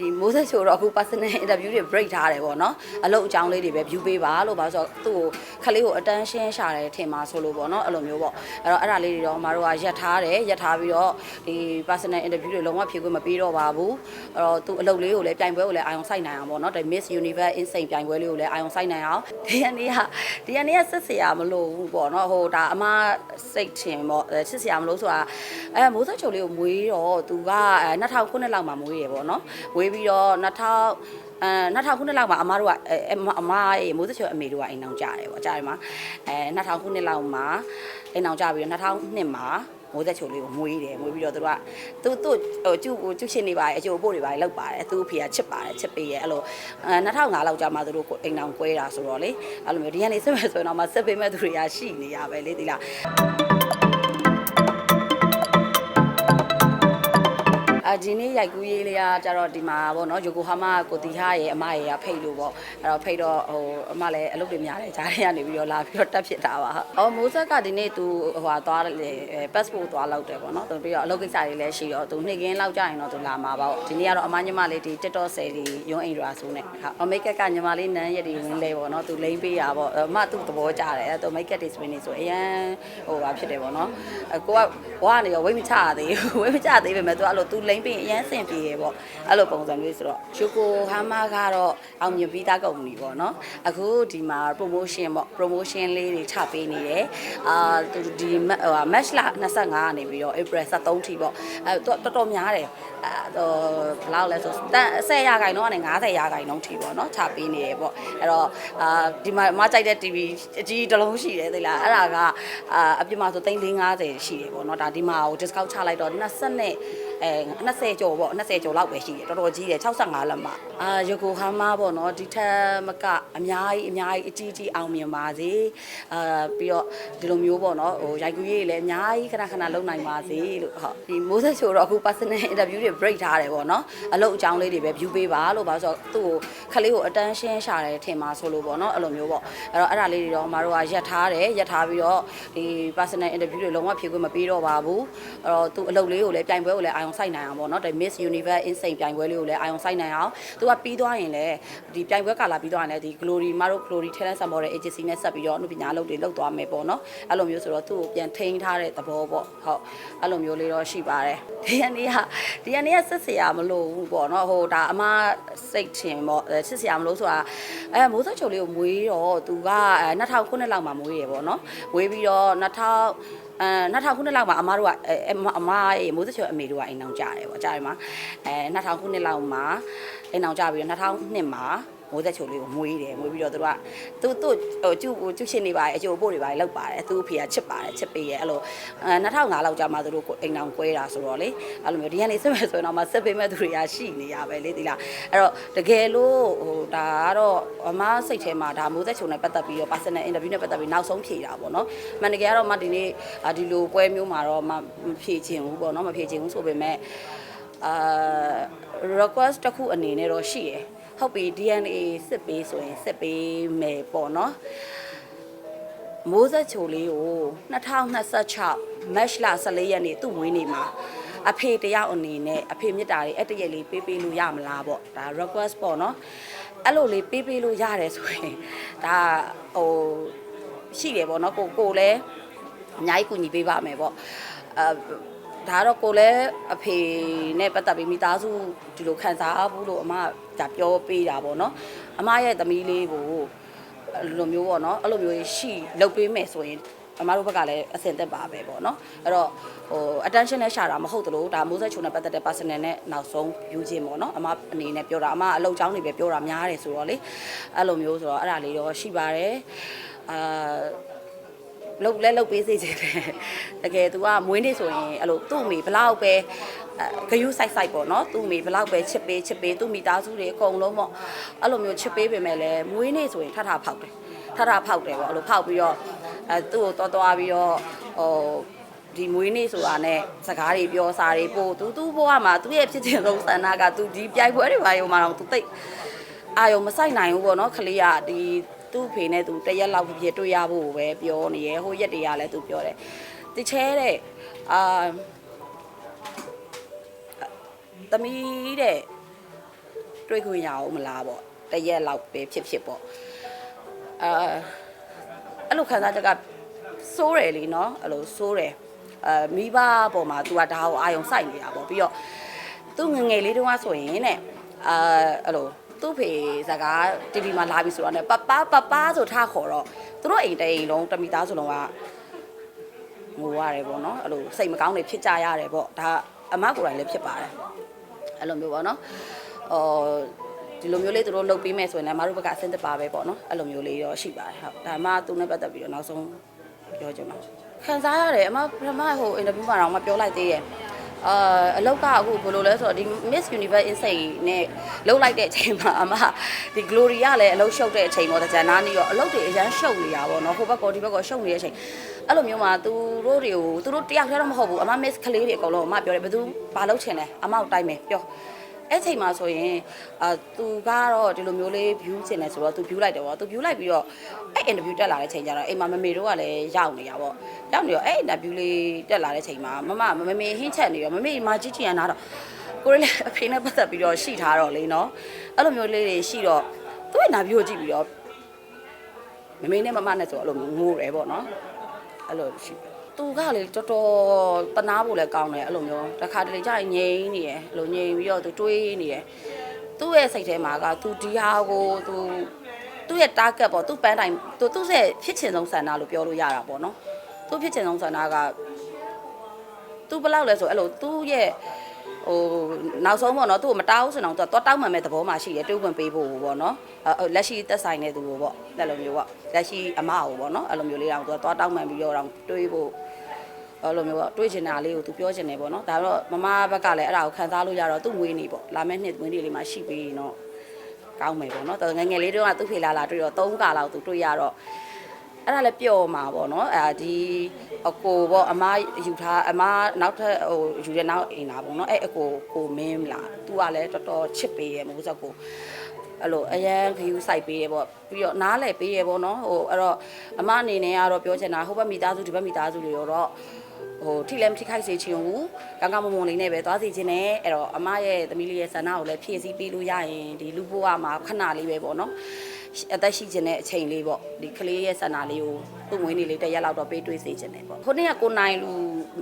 ဒီမိုးဆက်ချိုတော့အခု personal interview တွေ break ထားတယ်ပေါ့နော်အလုပ်အကြောင်းလေးတွေပဲ view ပေးပါလို့ပါဆိုတော့သူ့ကိုခလေးကို attention ရှာတယ်ထင်ပါဆိုလို့ပေါ့နော်အဲ့လိုမျိုးပေါ့အဲ့တော့အဲ့ဒါလေးတွေတော့မတို့ကရက်ထားတယ်ရက်ထားပြီးတော့ဒီ personal interview တွေလုံးဝဖြေခွင့်မပေးတော့ပါဘူးအဲ့တော့သူ့အလုပ်လေးကိုလည်းပြိုင်ပွဲကိုလည်းအာရုံစိုက်နိုင်အောင်ပေါ့နော်ဒီ Miss Universe Insane ပြိုင်ပွဲလေးကိုလည်းအာရုံစိုက်နိုင်အောင်ဒီကနေ့ကဒီကနေ့ကစစ်စရာမလိုဘူးပေါ့နော်ဟိုဒါအမစိတ်ထင်ပေါ့စစ်စရာမလို့ဆိုတာအဲမိုးဆက်ချိုလေးကိုမွေးတော့သူကအဲ2009လောက်မှာမွေးရပေါ့နော်မွေးပြီးတော့2000အဲ2000ခုနှစ်လောက်မှာအမတို့ကအဲအမရဲ့မိုးစချိုအမေတို့ကအိမ်အောင်ကြတယ်ပေါ့ကြားတယ်မှာအဲ2000ခုနှစ်လောက်မှာအိမ်အောင်ကြပြီးတော့2002မှာမိုးသက်ချိုလေးကိုမွေးတယ်မွေးပြီးတော့သူတို့ကသူသူဟိုကျုပ်ကိုကျုပ်ရှင်နေပါတယ်အကျိုးအဖို့တွေပါတယ်လောက်ပါတယ်သူ့အဖေကချစ်ပါတယ်ချစ်ပေးရဲ့အဲ့လိုအဲ2005လောက်ကြာမှသူတို့အိမ်အောင်ကွဲတာဆိုတော့လေအဲ့လိုမျိုးဒီကနေ့စစ်မဲ့ဆိုရင်တော့မှစစ်ပေးမဲ့သူတွေကရှိနေရပဲလေဒီလား အဒီနေ့ရိုက်ကူးရေးလေးကကြတော့ဒီမှာပေါ့နော်ယိုကိုဟာမာကိုတီဟာရဲ့အမရဲ့ကဖိတ်လို့ပေါ့အဲ့တော့ဖိတ်တော့ဟိုအမလည်းအလုပ်တွေများတယ်ဂျားတွေကနေပြီးတော့လာပြီးတော့တက်ဖြစ်တာပါဟုတ်အော်မိုးဆက်ကဒီနေ့သူဟိုဟာသွားတယ် passport သွားလောက်တယ်ပေါ့နော်သူပြီးတော့အလုပ်ကိစ္စတွေလည်းရှိတော့သူနှစ်ကင်းလောက်ကြာရင်တော့သူလာမှာပေါ့ဒီနေ့ကတော့အမညီမလေးဒီ TikTok ဆယ်ဒီရုံးအိမ်ရွာဆိုးနဲ့ဟုတ်အမိတ်ကကညီမလေးနန်းရက်ဒီဝင်လဲပေါ့နော်သူလိမ့်ပေးတာပေါ့အမသူ့သဘောကျတယ်အဲ့သူမိတ်ကဒီစပင်းနေဆိုအရန်ဟိုဟာဖြစ်တယ်ပေါ့နော်အကိုကဘွားကနေရောဝိတ်မချရသေးဘူးဝိတ်မချသေးပေမဲ့သူအဲ့လိုသူလိမ့်ပေးအရန်ဆင်ပြေရပေါ့အဲ့လိုပုံစံမျိုးဆိုတော့ယိုကိုဟာမာကတော့အောင်မြင်ပြီးသားကုမ္ပဏီပေါ့နော်အခုဒီမှာ promotion ပေါ့ promotion လေးတွေချပေးနေတယ်အာသူဒီဟို match လ25ကနေပြီးတော့ April 73ထိပေါ့အဲတော်တော်များတယ်အဲတော့ဘယ်လောက်လဲဆိုတန်10ရာခိုင်နှုန်းကနေ90ရာခိုင်နှုန်းထိပေါ့နော်ချပေးနေရပေါ့အဲ့တော့အာဒီမှာမကြိုက်တဲ့ TV အကြီးတစ်လုံးရှိတယ်သိလားအဲ့ဒါကအာအပြစ်မှာဆို350ရှိတယ်ပေါ့နော်ဒါဒီမှာကို discount ချလိုက်တော့20နဲ့ အဲ20ကျော်ပေါ့20ကျော်လောက်ပဲရှိတယ်တော်တော်ကြီးတယ်65လက်မအာယိုကိုဟာမာပေါ့နော်ဒီထက်မကအများကြီးအများကြီးအကြီးကြီးအောင်မြင်ပါစေအာပြီးတော့ဒီလိုမျိုးပေါ့နော်ဟိုရိုက်ကူးရေးတွေလည်းအများကြီးခဏခဏလုပ်နိုင်ပါစေလို့ဟုတ်ဒီမိုးဆက်ချိုတော့အခု personal interview တွေ break ထားတယ်ပေါ့နော်အလုပ်အကြောင်းလေးတွေပဲ view ပေးပါလို့ပါဆိုတော့သူ့ကိုခလေးကို attention ရှာတယ်ထင်ပါဆိုလို့ပေါ့နော်အဲ့လိုမျိုးပေါ့အဲ့တော့အဲ့ဒါလေးတွေတော့မတို့ကရက်ထားတယ်ရက်ထားပြီးတော့ဒီ personal interview တွေလုံးဝဖြေခွင့်မပေးတော့ပါဘူးအဲ့တော့သူအလုပ်လေးကိုလည်းပြိုင်ပွဲကိုလည်းအာရုံစိုက်နိုင်အောင်ပေါ့နော်ဒီ Miss Universe Insane ပြိုင်ပွဲလေးကိုလည်းအာရုံစိုက်နိုင်အောင်သူကပြီးသွားရင်လည်းဒီပြိုင်ပွဲကာလာပြီးသွားရင်လည်းဒီ Glory မတို့ Glory Talent Support ရဲ့ agency နဲ့ဆက်ပြီးတော့အမှုပညာအလုပ်တွေလုပ်သွားမယ်ပေါ့နော်အဲ့လိုမျိုးဆိုတော့သူ့ကိုပြန်ထိန်းထားတဲ့သဘောပေါ့ဟုတ်အဲ့လိုမျိုးလေးတော့ရှိပါတယ်ဒီကနေ့ကဒီကနေ့ကစစ်စရာမလိုဘူးပေါ့နော်ဟိုဒါအမစိတ်ထင်ပေါ့စစ်စရာမလို့ဆိုတာအဲမိုးဆက်ချိုလေးကိုမွေးတော့သူကအဲ2009လောက်မှာမွေးရပေါ့နော်မွေးပြီးတော့2000 အဲ2000ခုနှစ်လောက်မှာအမတို့ကအဲအမရဲ့မိုးစချိုအမေတို့ကအိမ်အောင်ကြတယ်ပေါ့ကြားတယ်မှာအဲ2000ခုနှစ်လောက်မှာအိမ်အောင်ကြပြီးတော့2002မှာ မိုးသက်ချိုလေးကိုမွေးတယ်မွေးပြီးတော့သူကသူသူဟိုကျုပ်ကိုကျုပ်ရှင်နေပါတယ်အကျိုးအဖို့တွေပါတယ်လောက်ပါတယ်သူ့အဖေကချစ်ပါတယ်ချစ်ပေးရဲ့အဲ့လိုအဲ2005လောက်ကြာမှသူတို့အိမ်အောင်ကွဲတာဆိုတော့လေအဲ့လိုမျိုးဒီကနေ့စစ်မဲ့ဆိုရင်တော့မှစစ်ပေးမဲ့သူတွေကရှိနေရပဲလေဒီလားအဲ့တော့တကယ်လို့ဟိုဒါကတော့အမစိတ်ထဲမှာဒါမိုးသက်ချိုနဲ့ပတ်သက်ပြီးတော့ personal interview နဲ့ပတ်သက်ပြီးနောက်ဆုံးဖြေတာပေါ့နော်မှန်တကယ်ကတော့မဒီနေ့ဒီလိုပွဲမျိုးမှာတော့မဖြေချင်ဘူးပေါ့နော်မဖြေချင်ဘူးဆိုပေမဲ့အာ request တစ်ခုအနေနဲ့တော့ရှိရယ် ဟုတ်ပြီ DNA စစ်ပေးဆိုရင်စစ်ပေးမယ်ပေါ့နော်မိုးဆက်ချိုလေးကို2026 match လ14ရက်နေ့သူ့မွေးနေ့မှာအဖေတယောက်အနေနဲ့အဖေမြတ်တာတွေအဲ့တရက်လေးပေးပေးလို့ရမလားပေါ့ဒါ request ပေါ့နော်အဲ့လိုလေးပေးပေးလို့ရတယ်ဆိုရင်ဒါဟိုရှိတယ်ပေါ့နော်ကိုကိုလည်းအများကြီးကူညီပေးပါမယ်ပေါ့အဲဒါတော့ကိုလည်းအဖေနဲ့ပတ်သက်ပြီးမိသားစုဒီလိုခံစားဘူးလို့အမက ဒါပြောပေးတာပေါ့နော်အမရဲ့သမီးလေးကိုအဲ့လိုမျိုးပေါ့နော်အဲ့လိုမျိုးရှိလုပ်ပေးမယ်ဆိုရင်အမတို့ဘက်ကလည်းအဆင်သက်ပါပဲပေါ့နော်အဲ့တော့ဟို attention နဲ့ရှာတာမဟုတ်သလိုဒါမိုးဆက်ချုံနဲ့ပတ်သက်တဲ့ personal နဲ့နောက်ဆုံး view ချင်းပေါ့နော်အမအနေနဲ့ပြောတာအမအလုပ်ချောင်းတွေပဲပြောတာများတယ်ဆိုတော့လေအဲ့လိုမျိုးဆိုတော့အဲ့ဒါလေးတော့ရှိပါတယ်အာလုတ်လဲလုတ်ပေးစေချင်တယ်တကယ် तू ကမွေးနေ့ဆိုရင်အဲ့လိုသူ့အမေဘလောက်ပဲ ဂယုစိုက်စိုက်ပေါ့နော်သူ့အမေဘလောက်ပဲချစ်ပေးချစ်ပေးသူ့မိသားစုတွေအကုန်လုံးပေါ့အဲ့လိုမျိုးချစ်ပေးပေမဲ့လည်းမွေးနေ့ဆိုရင်ထထဖောက်တယ်ထထဖောက်တယ်ပေါ့အဲ့လိုဖောက်ပြီးတော့အဲသူ့ကိုတော်တော်ပြီးတော့ဟိုဒီမွေးနေ့ဆိုတာနဲ့စကားတွေပြောစာတွေပို့သူသူ့ဘဝမှာသူ့ရဲ့ဖြစ်ခြင်းဆုံးဆန္ဒကသူဒီပြိုင်ပွဲတွေပါရုံမှာတော့သူသိအာယုံမဆိုင်နိုင်ဘူးပေါ့နော်ခလေးကဒီသူ့ဖေနဲ့သူတရက်လောက်ဖြစ်တွေ့ရဖို့ပဲပြောနေရဟိုရက်တွေကလည်းသူပြောတယ်တချဲတဲ့အာ သမီးတဲ့တွေ့ခွင့်ရအောင်မလားပေါ့တရက်လောက်ပဲဖြစ်ဖြစ်ပေါ့အာအဲ့လိုခံစားချက်ကစိုးတယ်လीနော်အဲ့လိုစိုးတယ်အာမိဘပေါ်မှာ तू ကဒါကိုအာယုံစိုက်နေတာပေါ့ပြီးတော့သူငယ်ငယ်လေးတုန်းကဆိုရင်တဲ့အာအဲ့လိုသူ့ဖေစကား TV မှာလာပြီဆိုတော့ねပပပပဆိုထားခေါ်တော့သူတို့အိမ်တိမ်လုံးတမိသားစုလုံးကငိုရတယ်ပေါ့နော်အဲ့လိုစိတ်မကောင်းတွေဖြစ်ကြရတယ်ပေါ့ဒါအမကိုယ်တိုင်လည်းဖြစ်ပါတယ် အဲ့လိုမျိုးပေါ့နော်အော်ဒီလိုမျိုးလေးသူတို့လုပ်ပေးမယ်ဆိုရင်လည်းအမတို့ဘက်ကအဆင်သင့်ပါပဲပေါ့နော်အဲ့လိုမျိုးလေးတော့ရှိပါတယ်ဟုတ်ဒါမှသူနဲ့ပတ်သက်ပြီးတော့နောက်ဆုံးပြောချင်ပါခံစားရတယ်အမပထမဟိုအင်တာဗျူးမှာတော့မပြောလိုက်သေးရဲ့အာအလောက်ကအခုဘယ်လိုလဲဆိုတော့ဒီ Miss Universe Insane နဲ့လှုပ်လိုက်တဲ့အချိန်မှာအမဒီ Glory ကလည်းအလုပ်ရှုပ်တဲ့အချိန်ပေါ့တကြံနားနေရောအလုပ်တွေအရန်ရှုပ်နေတာပေါ့နော်ဟိုဘက်ကောဒီဘက်ကောရှုပ်နေတဲ့အချိန် အဲ့လိုမျိုးမှာသူတို့တွေကိုသူတို့တယောက်တည်းတော့မဟုတ်ဘူးအမ Miss ကလေးတွေအကုန်လုံးအမပြောတယ်ဘယ်သူဘာလုပ်ချင်လဲအမကိုတိုင်းမယ်ပြောအဲ့ချိန်မှာဆိုရင်အာသူကတော့ဒီလိုမျိုးလေး view ချင်တယ်ဆိုတော့သူ view လိုက်တယ်ပေါ့သူ view လိုက်ပြီးတော့အဲ့ interview တက်လာတဲ့ချိန်ကျတော့အိမ်မှာမမေတို့ကလည်းရောက်နေတာပေါ့ရောက်နေတော့အဲ့ interview လေးတက်လာတဲ့ချိန်မှာမမမမေဟင်းချက်နေရောမမေမာကြီးချင်ရနာတော့ကိုရလည်းအဖေနဲ့ပတ်သက်ပြီးတော့ရှိထားတော့လေနော်အဲ့လိုမျိုးလေးတွေရှိတော့သူ့ရဲ့ interview ကိုကြည့်ပြီးတော့မမေနဲ့မမနဲ့ဆိုအဲ့လိုငိုတယ်ပေါ့နော် အဲ့လိုရှိတယ်သူကလေတော်တော်တနာဖို့လည်းကောင်းတယ်အဲ့လိုမျိုးတစ်ခါတလေကြာရင်ငြိမ်နေရယ်အဲ့လိုငြိမ်ပြီးတော့သူတွေးနေရယ်သူ့ရဲ့စိတ်ထဲမှာကသူဒီဟာကိုသူသူ့ရဲ့ target ပေါ့သူ့ပန်းတိုင်သူသူ့ရဲ့ဖြစ်ချင်ဆုံးဆန္ဒလို့ပြောလို့ရတာပေါ့နော်သူ့ဖြစ်ချင်ဆုံးဆန္ဒကသူဘယ်လောက်လဲဆိုအဲ့လိုသူ့ရဲ့ ဟိုနောက်ဆုံးပေါ့နော်သူ့ကိုမတောင်းစင်အောင်သူကတော့တောင်းမှန်မဲ့သဘောမှရှိတယ်တွေးဝင်ပေးဖို့ပေါ့နော်အဲလက်ရှိသက်ဆိုင်တဲ့သူကိုပေါ့အဲ့လိုမျိုးပေါ့လက်ရှိအမကိုပေါ့နော်အဲ့လိုမျိုးလေးတော့သူကတော့တောင်းမှန်ပြီးတော့တော့တွေးဖို့အဲ့လိုမျိုးပေါ့တွေးချင်တာလေးကိုသူပြောချင်တယ်ပေါ့နော်ဒါတော့မမဘက်ကလည်းအဲ့ဒါကိုခံစားလို့ရတော့သူ့ငွေနေပေါ့လာမယ့်နှစ်ငွေနေလေးမှရှိပြီးရင်တော့ကောင်းမယ်ပေါ့နော်တော်ငယ်ငယ်လေးတုန်းကသူ့ဖေလာလာတွေ့တော့၃ကာလောက်သူတွေ့ရတော့ အဲ့ဒါလည်းပျော်မှာပေါ့နော်အဲ့ဒါဒီအကိုပေါ့အမယူထားအမနောက်ထပ်ဟိုယူတဲ့နောက်အိမ်လာပေါ့နော်အဲ့အကိုကိုမင်းလာသူကလည်းတော်တော်ချစ်ပေးရဲ့မိုးစက်ကိုအဲ့လိုအရန်ခယူစိုက်ပေးရပေါ့ပြီးတော့နားလဲပေးရပေါ့နော်ဟိုအဲ့တော့အမအနေနဲ့ကတော့ပြောချင်တာဟိုဘက်မိသားစုဒီဘက်မိသားစုတွေရောတော့ဟိုထိလည်းမထိခိုက်စေချင်ဘူးကံကမမုံလေးနဲ့ပဲသွားစီခြင်းနဲ့အဲ့တော့အမရဲ့သမီးလေးရဲ့ဆန္ဒကိုလည်းဖြည့်ဆည်းပေးလို့ရရင်ဒီလူဘဝမှာခဏလေးပဲပေါ့နော် အသက်ရှိခြင်းတဲ့အချိန်လေးပေါ့ဒီကလေးရဲ့ဆန္ဒလေးကိုသူ့ငွေနေလေးတစ်ရက်လောက်တော့ပေးတွေးစေခြင်းနဲ့ပေါ့ခုနေ့ကကိုနိုင်လူ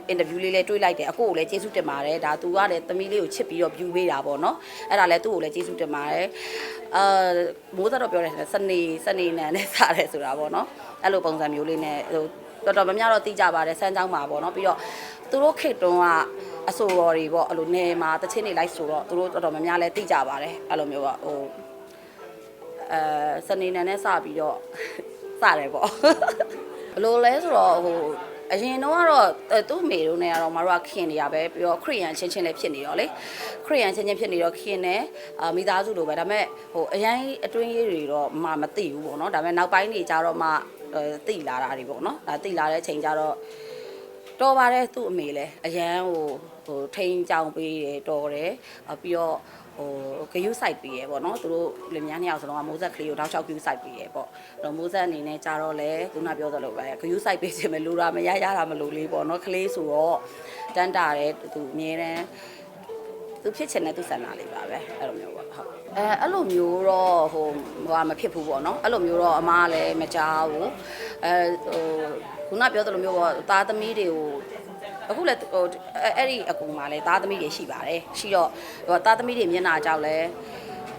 အင်တာဗျူးလေးလည်းတွေးလိုက်တယ်အကိုကိုလည်းကျေးဇူးတင်ပါတယ်ဒါသူကလည်းသမီးလေးကိုချစ်ပြီးတော့ view ပေးတာပေါ့နော်အဲ့ဒါလည်းသူ့ကိုလည်းကျေးဇူးတင်ပါတယ်အာမိုးသက်တော့ပြောတယ်စနေစနေနန်းနဲ့စားတယ်ဆိုတာပေါ့နော်အဲ့လိုပုံစံမျိုးလေးနဲ့ဟိုတော်တော်များများတော့သိကြပါတယ်စမ်းကြောင်းမှာပေါ့နော်ပြီးတော့သူတို့ခေတ်တုန်းကအဆိုတော်တွေပေါ့အဲ့လိုနေမှာတချင်းတွေလိုက်ဆိုတော့သူတို့တော်တော်များများလည်းသိကြပါတယ်အဲ့လိုမျိုးပေါ့ဟို အဲစနေနံနဲ့စပြီးတော့စတယ်ပေါ့ဘယ်လိုလဲဆိုတော့ဟိုအရင်တော့ကတော့အဲသူ့မေတို့နဲ့ကတော့မတို့ကခင်နေရပဲပြီးတော့ခရီးယန်ချင်းချင်းလည်းဖြစ်နေတော့လေခရီးယန်ချင်းချင်းဖြစ်နေတော့ခင်နေအာမိသားစုလိုပဲဒါပေမဲ့ဟိုအရင်အတွင်းရေးတွေတော့မမသိဘူးပေါ့နော်ဒါပေမဲ့နောက်ပိုင်းနေကြတော့မှအဲသိလာတာတွေပေါ့နော်ဒါသိလာတဲ့အချိန်ကျတော့တော်ပါတယ်သူ့အမေလည်းအရန်ဟိုဟိုထိန်ကြောင်ပေးတယ်တော်တယ်အပြီးတော့ ဟိုဂယုစိုက်ပေးရပေါ့နော်သူတို့လင်မယားနှစ်ယောက်စလုံးကမိုးဆက်ကလေးကိုတောက်လျှောက်ဂယုစိုက်ပေးရပေါ့အဲ့တော့မိုးဆက်အနေနဲ့ကြတော့လေခုနပြောသလိုပဲဂယုစိုက်ပေးခြင်းမလို့တာမရရတာမလို့လေးပေါ့နော်ကလေးဆိုတော့တန်းတာတယ်သူအမြဲတမ်းသူဖြစ်ချင်တဲ့သူဆန္ဒလေးပါပဲအဲ့လိုမျိုးပေါ့ဟုတ်အဲအဲ့လိုမျိုးတော့ဟိုဟိုမဖြစ်ဘူးပေါ့နော်အဲ့လိုမျိုးတော့အမားလည်းမကြောက်ဘူးအဲဟိုခုနပြောသလိုမျိုးပေါ့သားသမီးတွေကို အခုလည်းဟိုအဲ့ဒီအကူမှာလည်းသားသမီးတွေရှိပါတယ်ရှိတော့ဟိုသားသမီးတွေမျက်နှာကြောက်လဲ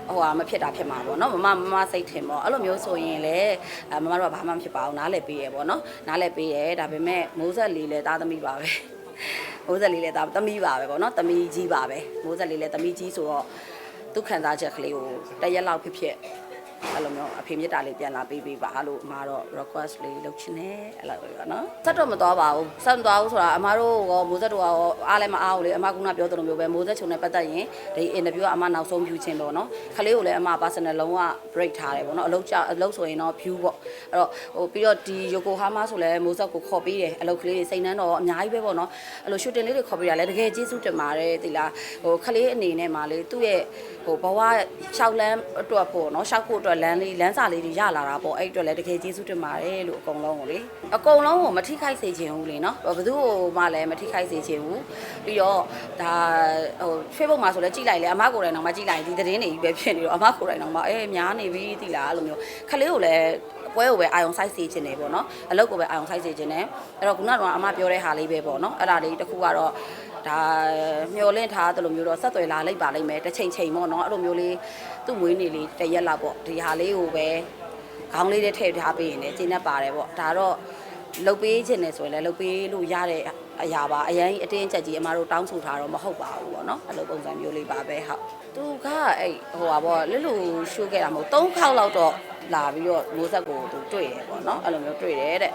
ဟိုဟာမဖြစ်တာဖြစ်မှာပေါ့နော်မမမမစိတ်ထင်ပေါ့အဲ့လိုမျိုးဆိုရင်လေမမတို့ကဘာမှမဖြစ်ပါဘူးနားလည်ပေးရပေါ့နော်နားလည်ပေးရဒါပေမဲ့မိုးဆက်လေးလည်းသားသမီးပါပဲမိုးဆက်လေးလည်းဒါသမီးပါပဲပေါ့နော်သမီးကြီးပါပဲမိုးဆက်လေးလည်းသမီးကြီးဆိုတော့သူခံစားချက်ကလေးကိုတစ်ရက်လောက်ဖြစ်ဖြစ် အဲ့လိုမျိုးအဖေမြတ်တာလေးပြန်လာပေးပေးပါလို့အမတော့ request လေးလုပ်ချင်တယ်အဲ့လိုပဲပေါ့နော်ဆက်တော့မသွားပါဘူးဆက်မသွားဘူးဆိုတာအမတို့ရောမိုးဆက်တို့ရောအားလည်းမအားဘူးလေအမကခုနပြောသလိုမျိုးပဲမိုးဆက်ချုံနဲ့ပတ်သက်ရင်ဒီ interview ကအမနောက်ဆုံး view ချင်းပေါ့နော်ခလေးကိုလည်းအမ personal လုံးဝ break ထားတယ်ပေါ့နော်အလုပ်ကြအလုပ်ဆိုရင်တော့ view ပေါ့အဲ့တော့ဟိုပြီးတော့ဒီ Yokohama ဆိုလည်းမိုးဆက်ကိုခေါ်ပေးတယ်အလုပ်ကလေးတွေစိတ်နှမ်းတော့အများကြီးပဲပေါ့နော်အဲ့လို shooting လေးတွေခေါ်ပေးတာလည်းတကယ်ကျေးဇူးတင်ပါတယ်ဒီလားဟိုခလေးအနေနဲ့မှလေသူ့ရဲ့ဟိုဘဝရှောက်လန်းအတွက်ပေါ့နော်ရှောက်ဖို့အတွက်တော့လမ်းလေးလမ်းစာလေးတွေရလာတာပေါ့အဲ့အတွက်လည်းတကယ်ကျေးဇူးတင်ပါတယ်လို့အကုန်လုံးကိုလေအကုန်လုံးကိုမထိခိုက်စေချင်ဘူးလေနော်ဘယ်သူ့ကိုမှလည်းမထိခိုက်စေချင်ဘူးပြီးတော့ဒါဟို Facebook မှာဆိုလည်းကြည့်လိုက်လေအမကိုယ်တိုင်တော့မကြည့်လိုက်ဒီသတင်းတွေကြီးပဲဖြစ်နေတော့အမကိုယ်တိုင်တော့မအဲများနေပြီတိလားအဲ့လိုမျိုးခလေးကိုလည်းပွဲကိုပဲအာယုံဆိုင်စေခြင်းနေပေါ့နော်အလုပ်ကိုပဲအာယုံဆိုင်စေခြင်းနေအဲ့တော့ခုနကတော့အမပြောတဲ့ဟာလေးပဲပေါ့နော်အဲ့ဒါလေးတစ်ခုကတော့ ဒါမျောလင့်ထားတယ်လို့မျိုးတော့ဆက်သွယ်လာလိုက်ပါလိမ့်မယ်တစ်ချိန်ချိန်ပေါ့နော်အဲ့လိုမျိုးလေးသူ့မွေးနေ့လေးတစ်ရက်လောက်ပေါ့ဒီဟာလေးကိုပဲခေါင်းလေးနဲ့ထည့်ထားပေးရင်လည်းကျင်းတတ်ပါတယ်ပေါ့ဒါတော့လုတ်ပေးခြင်းနဲ့ဆိုရင်လည်းလုတ်ပေးလို့ရတဲ့အရာပါအရင်အတင်းချက်ကြီးအမတို့တောင်းဆိုထားတော့မဟုတ်ပါဘူးပေါ့နော်အဲ့လိုပုံစံမျိုးလေးပါပဲဟုတ်သူကအဲ့ဟိုပါပေါ့လွတ်လူရှိုးခဲ့တာမဟုတ်၃ခေါက်လောက်တော့လာပြီးတော့မိုးဆက်ကိုသူတွေ့တယ်ပေါ့နော်အဲ့လိုမျိုးတွေ့တယ်တဲ့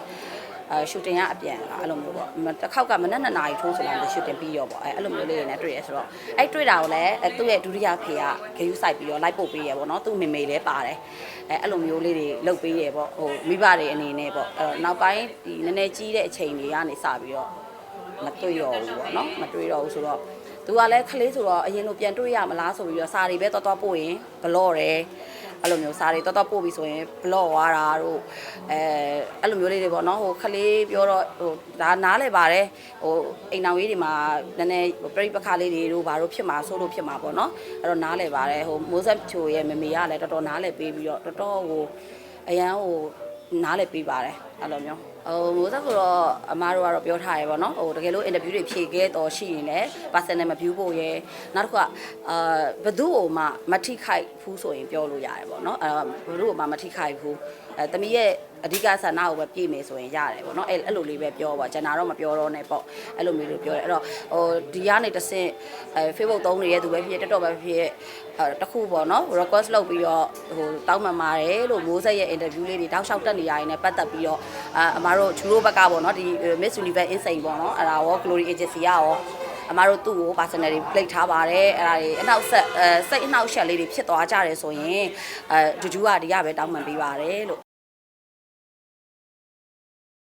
အဲရှူတင်ကအပြန်လာအဲ့လိုမျိုးပေါ့မတစ်ခေါက်ကမနက်2နာရီထိုးဆိုတော့ရှူတင်ပြီးရောပေါ့အဲအဲ့လိုမျိုးလေးတွေနဲ့တွေ့ရဆိုတော့အဲ့တွေ့တာကိုလည်းအဲသူ့ရဲ့ဒုတိယဖေကဂယူးဆိုင်ပြီးတော့လိုက်ပို့ပေးရပေါ့နော်သူ့မေမေလည်းပါတယ်အဲအဲ့လိုမျိုးလေးတွေလုပ်ပေးရပေါ့ဟိုမိဘတွေအနေနဲ့ပေါ့အဲ့တော့နောက်ပိုင်းဒီနည်းနည်းကြီးတဲ့အချိန်တွေကနေစပြီးတော့မတွေ့တော့ဘူးပေါ့နော်မတွေ့တော့ဘူးဆိုတော့သူကလည်းခလေးဆိုတော့အရင်လိုပြန်တွေ့ရမလားဆိုပြီးတော့စာတွေပဲတော်တော်ပို့ရင်ဘလော့တယ် အဲ့လိုမျိုးစာတွေတော်တော်ပို့ပြီဆိုရင်ဘလော့သွားတာတို့အဲအဲ့လိုမျိုးလေးတွေပေါ့နော်ဟိုခလေးပြောတော့ဟိုဒါနားလဲပါတယ်ဟိုအိမ်တော်ကြီးတွေမှာနည်းနည်းပြိပခါလေးတွေတို့ဘာတို့ဖြစ်မှာဆိုလို့ဖြစ်မှာပေါ့နော်အဲ့တော့နားလဲပါတယ်ဟိုမိုးဆက်ချိုရဲ့မမေကလည်းတော်တော်နားလဲပေးပြီးတော့တော်တော်ဟိုအရန်ဟိုနားလဲပေးပါတယ် အဲ့လိုမျိုးဟိုမိုးဆက်ကတော့အမားတို့ကတော့ပြောထားရပါတော့ဟိုတကယ်လို့ interview တွေဖြေခဲ့တော့ရှိရင်လည်း personal မ view ဖို့ရယ်နောက်တစ်ခုကအာဘသူ့ကိုမှမထိခိုက်ဘူးဆိုရင်ပြောလို့ရတယ်ပေါ့နော်အဲဘသူ့ကိုမှမထိခိုက်ဘူး အဲတမီးရဲ့အဓိကဆန္ဒကိုပဲပြည့်မယ်ဆိုရင်ရတယ်ပေါ့နော်အဲအဲ့လိုလေးပဲပြောပါကျွန်တော်တော့မပြောတော့နဲ့ပေါ့အဲ့လိုမျိုးလို့ပြောတယ်အဲ့တော့ဟိုဒီကနေတစ်ဆင့်အဲ Facebook သုံးနေတဲ့သူပဲဖြစ်တက်တော့ပဲဖြစ်အဲတခုပေါ့နော် request လုပ်ပြီးတော့ဟိုတောင်းပန်ပါတယ်လို့မိုးဆက်ရဲ့ interview လေးတွေတောက်လျှောက်တက်နေရရင်လည်းပတ်သက်ပြီးတော့အာအမားတို့ချူရိုဘက်ကပေါ့နော်ဒီ Miss Universe Insane ပေါ့နော်အဲ့ဒါရော Glory Agency ကရောအမားတို့သူ့ကို personal တွေ plate ထားပါတယ်အဲ့ဒါတွေအနောက်ဆက်အဲစိတ်အနောက်ရှက်လေးတွေဖြစ်သွားကြတယ်ဆိုရင်အဲဂျူဂျူကဒီကပဲတောင်းပန်ပေးပါတယ်လို့